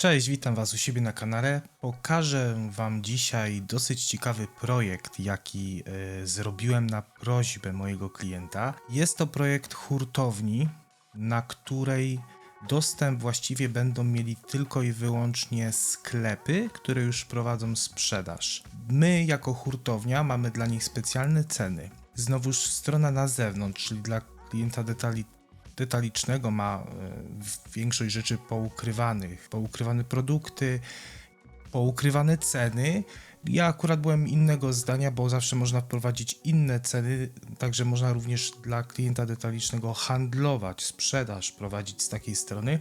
Cześć, witam Was u siebie na kanale. Pokażę Wam dzisiaj dosyć ciekawy projekt, jaki e, zrobiłem na prośbę mojego klienta. Jest to projekt hurtowni, na której dostęp właściwie będą mieli tylko i wyłącznie sklepy, które już prowadzą sprzedaż. My, jako hurtownia, mamy dla nich specjalne ceny. Znowuż strona na zewnątrz, czyli dla klienta detali detalicznego ma e, większość rzeczy poukrywanych, poukrywane produkty, poukrywane ceny. Ja akurat byłem innego zdania, bo zawsze można wprowadzić inne ceny, także można również dla klienta detalicznego handlować, sprzedaż prowadzić z takiej strony.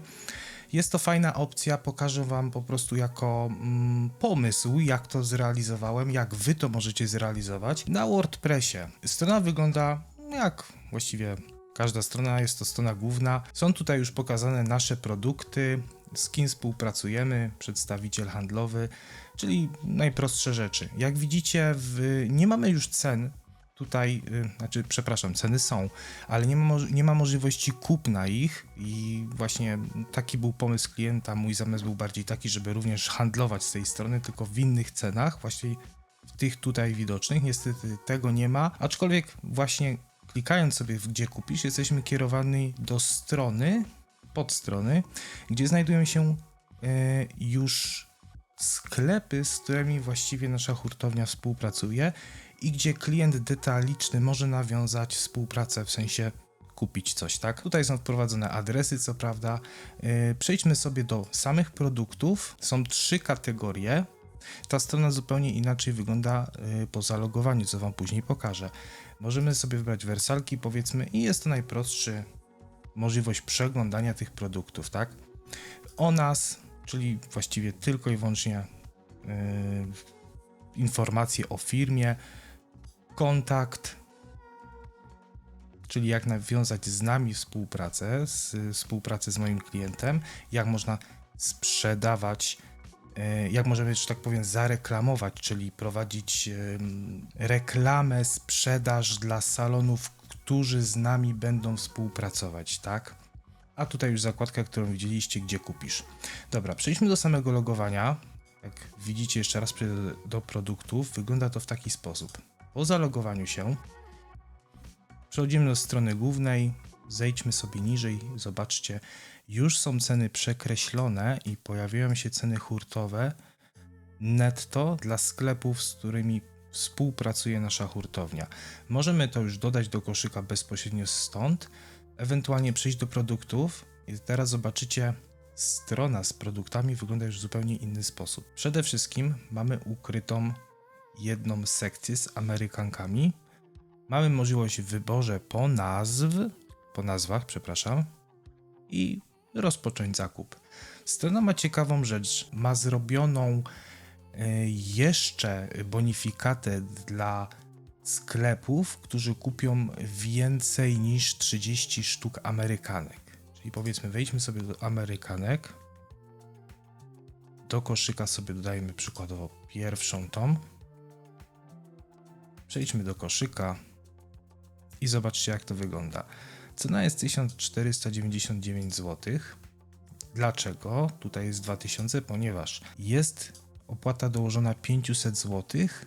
Jest to fajna opcja, pokażę Wam po prostu jako mm, pomysł, jak to zrealizowałem, jak Wy to możecie zrealizować na WordPressie. Strona wygląda jak właściwie Każda strona jest to strona główna. Są tutaj już pokazane nasze produkty, z kim współpracujemy, przedstawiciel handlowy, czyli najprostsze rzeczy. Jak widzicie, w, nie mamy już cen. Tutaj, y, znaczy, przepraszam, ceny są, ale nie ma, nie ma możliwości kupna ich, i właśnie taki był pomysł klienta. Mój zamysł był bardziej taki, żeby również handlować z tej strony, tylko w innych cenach, właśnie w tych tutaj widocznych. Niestety tego nie ma, aczkolwiek właśnie klikając sobie w gdzie kupisz, jesteśmy kierowani do strony, podstrony, gdzie znajdują się e, już sklepy, z którymi właściwie nasza hurtownia współpracuje i gdzie klient detaliczny może nawiązać współpracę w sensie kupić coś, tak? Tutaj są wprowadzone adresy, co prawda. E, przejdźmy sobie do samych produktów. Są trzy kategorie. Ta strona zupełnie inaczej wygląda e, po zalogowaniu, co Wam później pokażę. Możemy sobie wybrać wersalki, powiedzmy, i jest to najprostszy możliwość przeglądania tych produktów, tak? O nas, czyli właściwie tylko i wyłącznie yy, informacje o firmie, kontakt, czyli jak nawiązać z nami współpracę, z, współpracę z moim klientem, jak można sprzedawać jak możemy, że tak powiem, zareklamować, czyli prowadzić reklamę, sprzedaż dla salonów, którzy z nami będą współpracować, tak? A tutaj już zakładka, którą widzieliście, gdzie kupisz. Dobra, przejdźmy do samego logowania. Jak widzicie, jeszcze raz przejdę do produktów. Wygląda to w taki sposób. Po zalogowaniu się przechodzimy do strony głównej, zejdźmy sobie niżej, zobaczcie, już są ceny przekreślone i pojawiają się ceny hurtowe netto dla sklepów, z którymi współpracuje nasza hurtownia. Możemy to już dodać do koszyka bezpośrednio stąd, ewentualnie przejść do produktów i teraz zobaczycie, strona z produktami wygląda już w zupełnie inny sposób. Przede wszystkim mamy ukrytą jedną sekcję z Amerykankami. Mamy możliwość wyborze po nazw, po nazwach, przepraszam, i rozpocząć zakup. Strona ma ciekawą rzecz. Ma zrobioną e, jeszcze bonifikatę dla sklepów, którzy kupią więcej niż 30 sztuk Amerykanek. Czyli powiedzmy, wejdźmy sobie do Amerykanek. Do koszyka sobie dodajmy przykładowo pierwszą tą. Przejdźmy do koszyka i zobaczcie, jak to wygląda. Cena jest 1499 zł. Dlaczego? Tutaj jest 2000, ponieważ jest opłata dołożona 500 zł.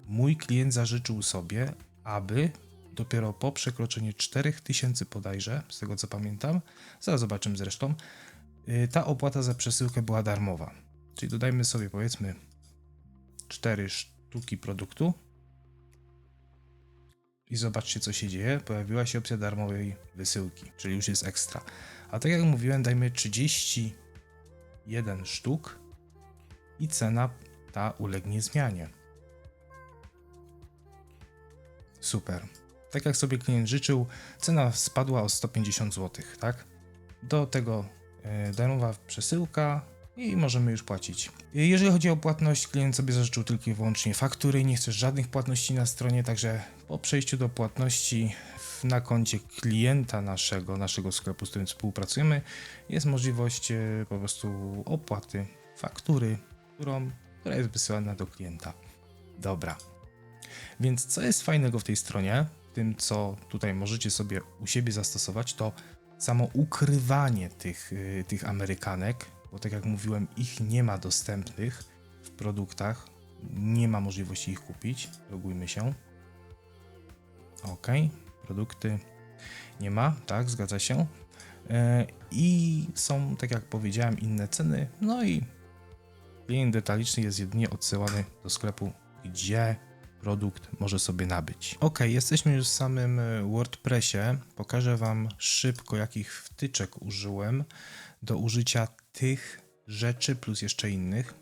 Mój klient zażyczył sobie, aby dopiero po przekroczeniu 4000 podajże, z tego co pamiętam, zaraz zobaczymy zresztą, y, ta opłata za przesyłkę była darmowa. Czyli dodajmy sobie powiedzmy 4 sztuki produktu i zobaczcie, co się dzieje. Pojawiła się opcja darmowej wysyłki, czyli już jest ekstra. A tak jak mówiłem, dajmy 31 sztuk i cena ta ulegnie zmianie. Super. Tak jak sobie klient życzył, cena spadła o 150 zł, tak? Do tego yy, darmowa przesyłka, i możemy już płacić. Jeżeli chodzi o płatność, klient sobie zażyczył tylko i wyłącznie faktury, nie chce żadnych płatności na stronie, także po przejściu do płatności na koncie klienta naszego, naszego sklepu, z którym współpracujemy, jest możliwość e, po prostu opłaty faktury, którą, która jest wysyłana do klienta. Dobra. Więc co jest fajnego w tej stronie, tym co tutaj możecie sobie u siebie zastosować, to samo ukrywanie tych, e, tych Amerykanek, bo tak jak mówiłem, ich nie ma dostępnych w produktach. Nie ma możliwości ich kupić. Logujmy się. OK, produkty nie ma, tak, zgadza się. E, I są, tak jak powiedziałem, inne ceny. No i klient detaliczny jest jedynie odsyłany do sklepu, gdzie produkt może sobie nabyć. Ok, jesteśmy już w samym e, WordPressie. Pokażę Wam szybko, jakich wtyczek użyłem do użycia tych rzeczy plus jeszcze innych.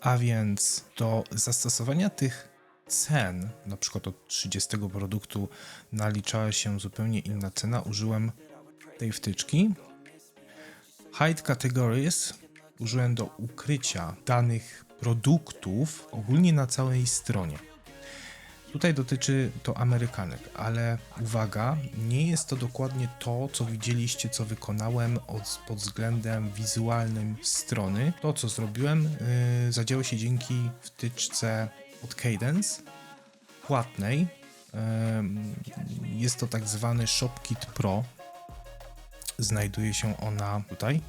A więc do zastosowania tych cen, na przykład od 30 produktu naliczała się zupełnie inna cena, użyłem tej wtyczki. Hide Categories użyłem do ukrycia danych produktów ogólnie na całej stronie. Tutaj dotyczy to Amerykanek, ale uwaga, nie jest to dokładnie to, co widzieliście, co wykonałem od, pod względem wizualnym strony. To, co zrobiłem, yy, zadziało się dzięki wtyczce od Cadence, płatnej. Yy, jest to tak zwany ShopKit Pro. Znajduje się ona tutaj.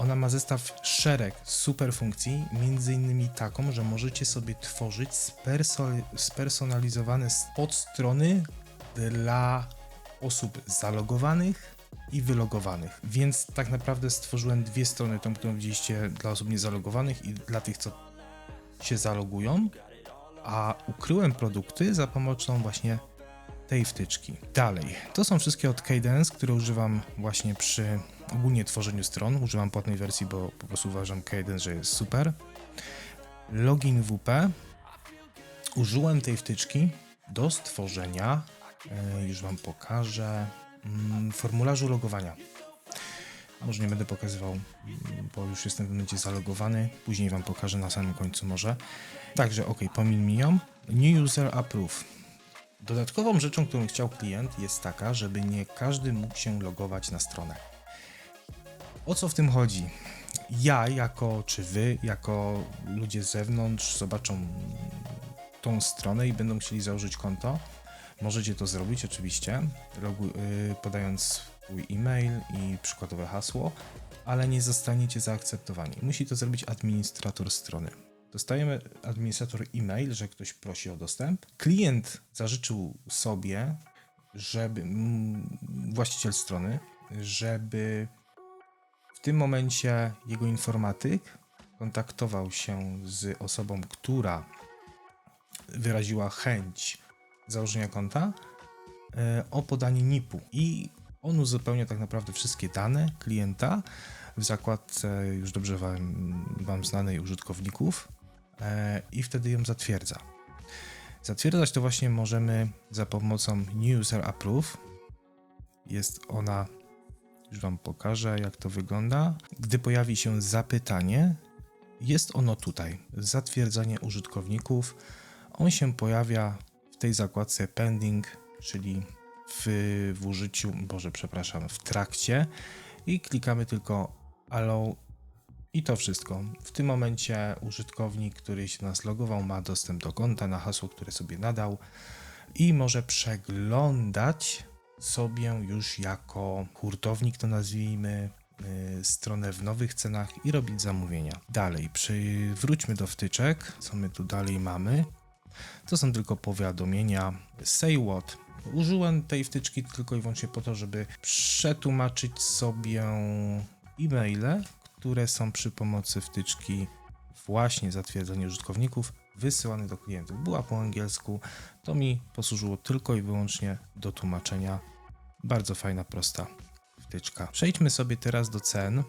Ona ma zestaw szereg super funkcji, między innymi taką, że możecie sobie tworzyć sperso- spersonalizowane podstrony dla osób zalogowanych i wylogowanych. Więc tak naprawdę stworzyłem dwie strony, tą, którą widzieliście dla osób niezalogowanych i dla tych, co się zalogują, a ukryłem produkty za pomocą właśnie tej wtyczki. Dalej, to są wszystkie od Cadence, które używam właśnie przy ogólnie tworzeniu stron. Używam płatnej wersji, bo po prostu uważam Cadence, że jest super. Login WP. Użyłem tej wtyczki do stworzenia, e, już Wam pokażę, mm, formularzu logowania. Może nie będę pokazywał, mm, bo już jestem w momencie zalogowany. Później Wam pokażę na samym końcu może. Także ok, pomin ją. New User Approve. Dodatkową rzeczą, którą chciał klient jest taka, żeby nie każdy mógł się logować na stronę. O co w tym chodzi? Ja jako, czy wy, jako ludzie z zewnątrz zobaczą tą stronę i będą chcieli założyć konto. Możecie to zrobić oczywiście, logu, yy, podając swój e-mail i przykładowe hasło, ale nie zostaniecie zaakceptowani. Musi to zrobić administrator strony. Dostajemy administrator e-mail, że ktoś prosi o dostęp. Klient zażyczył sobie, żeby mm, właściciel strony, żeby w tym momencie jego informatyk kontaktował się z osobą, która wyraziła chęć założenia konta e, o podanie NIP-u i on uzupełnia tak naprawdę wszystkie dane klienta w zakładce już dobrze wam, wam znanej użytkowników e, i wtedy ją zatwierdza. Zatwierdzać to właśnie możemy za pomocą New User Approve. Jest ona już Wam pokażę, jak to wygląda. Gdy pojawi się zapytanie, jest ono tutaj. Zatwierdzanie użytkowników. On się pojawia w tej zakładce pending, czyli w, w użyciu, boże, przepraszam, w trakcie i klikamy tylko allow i to wszystko. W tym momencie użytkownik, który się nas logował, ma dostęp do konta na hasło, które sobie nadał i może przeglądać sobie już jako hurtownik, to nazwijmy, y, stronę w nowych cenach i robić zamówienia. Dalej, wróćmy do wtyczek. Co my tu dalej mamy? To są tylko powiadomienia. Say what. Użyłem tej wtyczki tylko i wyłącznie po to, żeby przetłumaczyć sobie e-maile, które są przy pomocy wtyczki właśnie zatwierdzenia użytkowników wysyłane do klientów. Była po angielsku, to mi posłużyło tylko i wyłącznie do tłumaczenia. Bardzo fajna, prosta wtyczka. Przejdźmy sobie teraz do cen,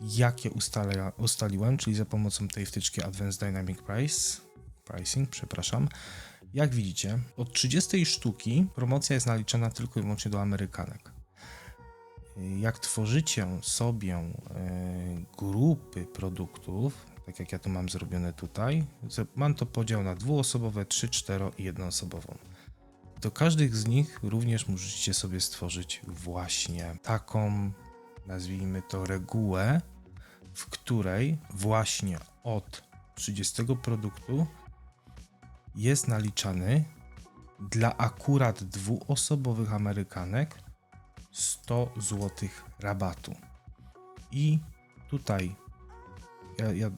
jakie ustala, ustaliłem, czyli za pomocą tej wtyczki Advanced Dynamic Price, Pricing, przepraszam. Jak widzicie, od 30 sztuki promocja jest naliczana tylko i wyłącznie do Amerykanek. Jak tworzycie sobie e, grupy produktów, tak jak ja to mam zrobione tutaj, mam to podział na dwuosobowe, trzy, cztero i jednoosobową. Do każdych z nich również możecie sobie stworzyć właśnie taką, nazwijmy to, regułę, w której właśnie od 30 produktu jest naliczany dla akurat dwuosobowych Amerykanek 100 zł rabatu. i tutaj ja, ja,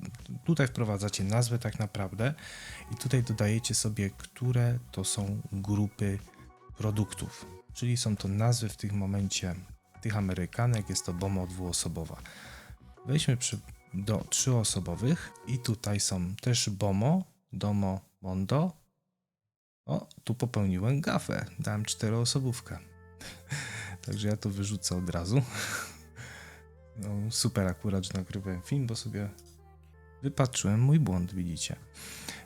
tutaj wprowadzacie nazwę tak naprawdę i tutaj dodajecie sobie, które to są grupy produktów. Czyli są to nazwy w tym momencie tych Amerykanek, jest to BOMO dwuosobowa. Wejdźmy przy, do trzyosobowych i tutaj są też BOMO, DOMO, MONDO. O, tu popełniłem gafę, dałem czteroosobówkę. Także ja to wyrzucę od razu. No, super akurat, że nagrywałem film, bo sobie wypatrzyłem mój błąd, widzicie.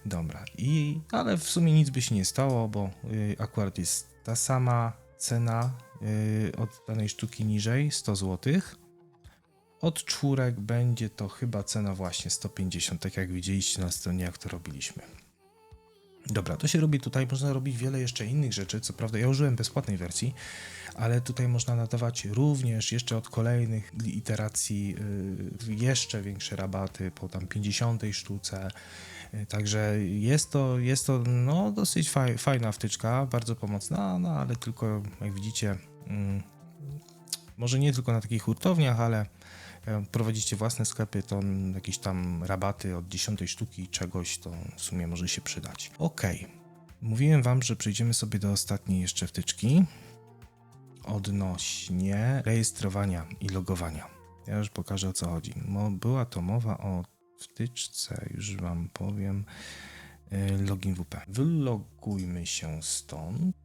Dobra, i ale w sumie nic by się nie stało, bo y, akurat jest ta sama cena y, od danej sztuki niżej 100 zł. Od czwórek będzie to chyba cena właśnie 150, tak jak widzieliście na stronie, jak to robiliśmy. Dobra, to się robi tutaj, można robić wiele jeszcze innych rzeczy, co prawda ja użyłem bezpłatnej wersji, ale tutaj można nadawać również jeszcze od kolejnych iteracji y, jeszcze większe rabaty po tam 50 sztuce, y, także jest to, jest to no, dosyć faj, fajna wtyczka, bardzo pomocna, no ale tylko jak widzicie, mm, może nie tylko na takich hurtowniach, ale prowadzicie własne sklepy, to jakieś tam rabaty od 10 sztuki czegoś, to w sumie może się przydać. Ok, mówiłem Wam, że przejdziemy sobie do ostatniej jeszcze wtyczki odnośnie rejestrowania i logowania. Ja już pokażę o co chodzi. Była to mowa o wtyczce, już Wam powiem, y, login WP. Wylogujmy się stąd.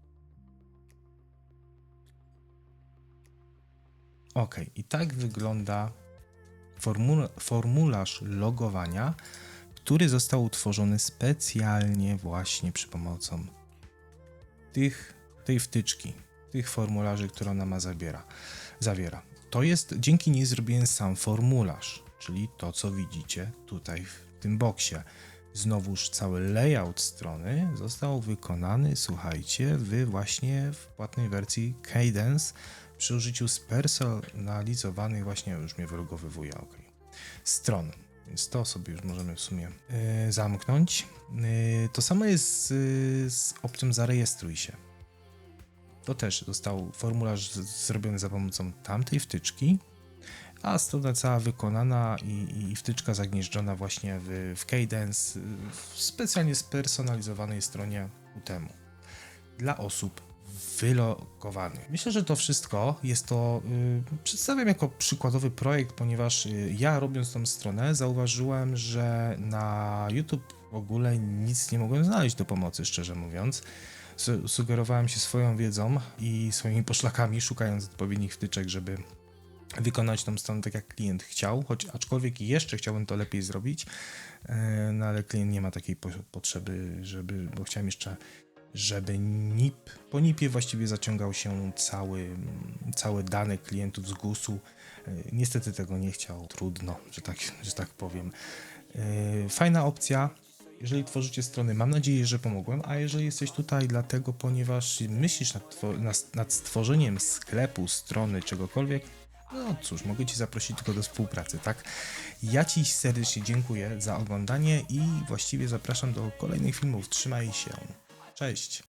Ok, i tak wygląda formularz logowania, który został utworzony specjalnie właśnie przy pomocą tych, tej wtyczki, tych formularzy, które ona ma zabiera, zawiera. To jest, dzięki niej zrobiłem sam formularz, czyli to, co widzicie tutaj w tym boksie. Znowuż cały layout strony został wykonany, słuchajcie, w właśnie w płatnej wersji Cadence przy użyciu spersonalizowanych, właśnie już mnie wylogowywuje, ok, stron. Więc to sobie już możemy w sumie yy, zamknąć. Yy, to samo jest z opcją zarejestruj się. To też został formularz zrobiony za pomocą tamtej wtyczki, a strona cała wykonana i, i wtyczka zagnieżdżona właśnie w, w Cadence, w specjalnie spersonalizowanej stronie ku temu. Dla osób wylogowany. Myślę, że to wszystko jest to. Yy, przedstawiam jako przykładowy projekt, ponieważ yy, ja robiąc tą stronę zauważyłem, że na YouTube w ogóle nic nie mogłem znaleźć do pomocy, szczerze mówiąc. Su- sugerowałem się swoją wiedzą i swoimi poszlakami, szukając odpowiednich wtyczek, żeby wykonać tą stronę tak, jak klient chciał, choć aczkolwiek jeszcze chciałbym to lepiej zrobić, yy, no ale klient nie ma takiej po- potrzeby, żeby, bo chciałem jeszcze żeby NIP, po NIP-ie właściwie zaciągał się cały, całe dane klientów z GUS-u. Yy, Niestety tego nie chciał, trudno, że tak, że tak powiem. Yy, Fajna opcja, jeżeli tworzycie strony, mam nadzieję, że pomogłem, a jeżeli jesteś tutaj dlatego, ponieważ myślisz nad, nad, nad stworzeniem sklepu, strony, czegokolwiek, no cóż, mogę Ci zaprosić tylko do współpracy, tak? Ja Ci serdecznie dziękuję za oglądanie i właściwie zapraszam do kolejnych filmów. Trzymaj się. Cześć.